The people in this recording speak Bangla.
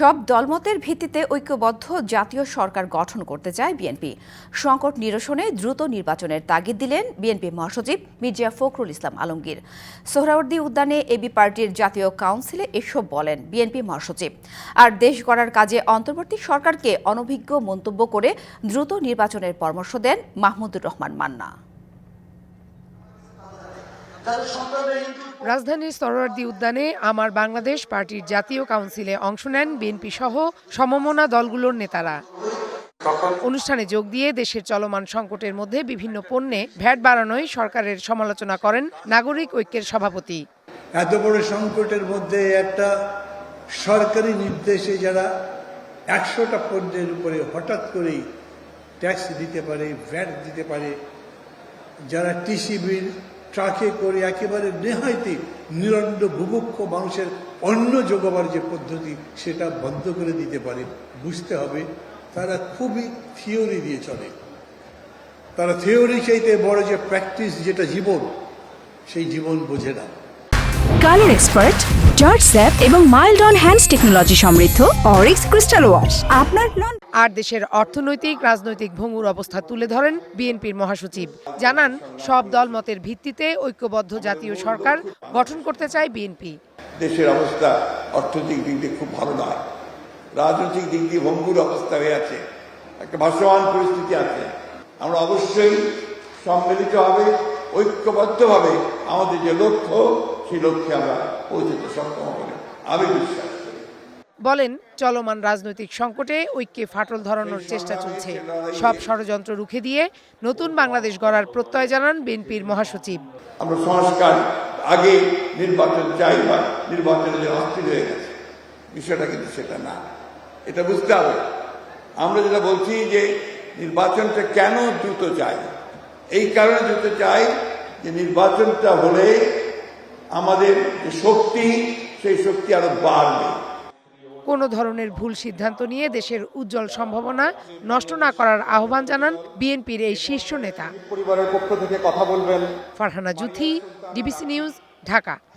সব দলমতের ভিত্তিতে ঐক্যবদ্ধ জাতীয় সরকার গঠন করতে চায় বিএনপি। সংকট নিরসনে দ্রুত নির্বাচনের তাগিদ দিলেন বিএনপি মহাসচিব মির্জা ফখরুল ইসলাম আলমগীর। সোহরাওয়ার্দী উদ্যানে এবি পার্টির জাতীয় কাউন্সিলে এসব বলেন বিএনপি মহাসচিব। আর দেশ গড়ার কাজে অন্তর্বর্তী সরকারকে অনভিজ্ঞ মন্তব্য করে দ্রুত নির্বাচনের পরামর্শ দেন মাহমুদুর রহমান মান্না। রাজধানীর সরোয়ার্দী উদ্যানে আমার বাংলাদেশ পার্টির জাতীয় কাউন্সিলে অংশ নেন বিএনপি সহ সমমনা দলগুলোর নেতারা। অনুষ্ঠানে যোগ দিয়ে দেশের চলমান সংকটের মধ্যে বিভিন্ন পণ্যে ভ্যাট বাড়ানোয় সরকারের সমালোচনা করেন নাগরিক ঐক্যের সভাপতি। এত বড় সংকটের মধ্যে একটা সরকারি নির্দেশে যারা একশোটা পণ্যের উপরে হঠাৎ করেই ট্যাক্স দিতে পারে, ভ্যাট দিতে পারে, যারা টিসিবির ট্রাকে করে একেবারে নেহাইতে নিরণ্ড বুভুক্ষ মানুষের অন্ন যোগাবার যে পদ্ধতি, সেটা বন্ধ করে দিতে পারে। বুঝতে হবে, তারা খুবই থিওরি দিয়ে চলে। তারা থিওরি চাইতে বড় যে প্র্যাকটিস যেটা জীবন, সেই জীবন বোঝে না। কালার এক্সপার্ট জর্জ স্যাপ এবং মাইল্ড অন হ্যান্ডস টেকনোলজি সমৃদ্ধ অরিক্স ক্রিস্টাল ওয়াশ। আপনার লন আর দেশের অর্থনৈতিক রাজনৈতিক ভঙ্গুর অবস্থা তুলে ধরেন বিএনপির মহাসচিব। জানান সব দল মতের ভিত্তিতে ঐক্যবদ্ধ জাতীয় সরকার গঠন করতে চায় বিএনপি। দেশের অবস্থা অর্থনৈতিক দিক দিয়ে খুব ভালো নয়। রাজনৈতিক দিক দিয়ে ভঙ্গুর অবস্থা হয়ে আছে। একটা ভাসমান পরিস্থিতি আছে। আমরা অবশ্যই সম্মিলিতভাবে ঐক্যবদ্ধভাবে আমাদের যে লক্ষ্য সেই লক্ষ্যে আমরা পৌঁছতে সক্ষম হবে আমি বিশ্বাস করি। বলেন চলমান রাজনৈতিক সংকটে ঐক্যে ফাটল ধরানোর চেষ্টা চলছে। সব ষড়যন্ত্র রুখে দিয়ে নতুন বাংলাদেশ গড়ার প্রত্যয় জানান বিএনপির মহাসচিব। আমরা সংস্কার আগে নির্বাচন চাই বা নির্বাচনের জন্য অস্থির হয়ে গেছে বিষয়টা কিন্তু সেটা না। এটা বুঝতে হবে। আমরা যেটা বলছি যে নির্বাচনটা কেন দ্রুত চাই? এই কারণে দ্রুত চাই যে নির্বাচনটা হলে আমাদের শক্তি সেই শক্তি আরও বাড়বে। কোনো ধরনের ভুল সিদ্ধান্ত নিয়ে দেশের উজ্জ্বল সম্ভাবনা নষ্ট না করার আহ্বান জানান বিএনপির এই শীর্ষ নেতা। পরিবারের পক্ষ থেকে কথা বলবেন। Farhana Juthi DBC news Dhaka.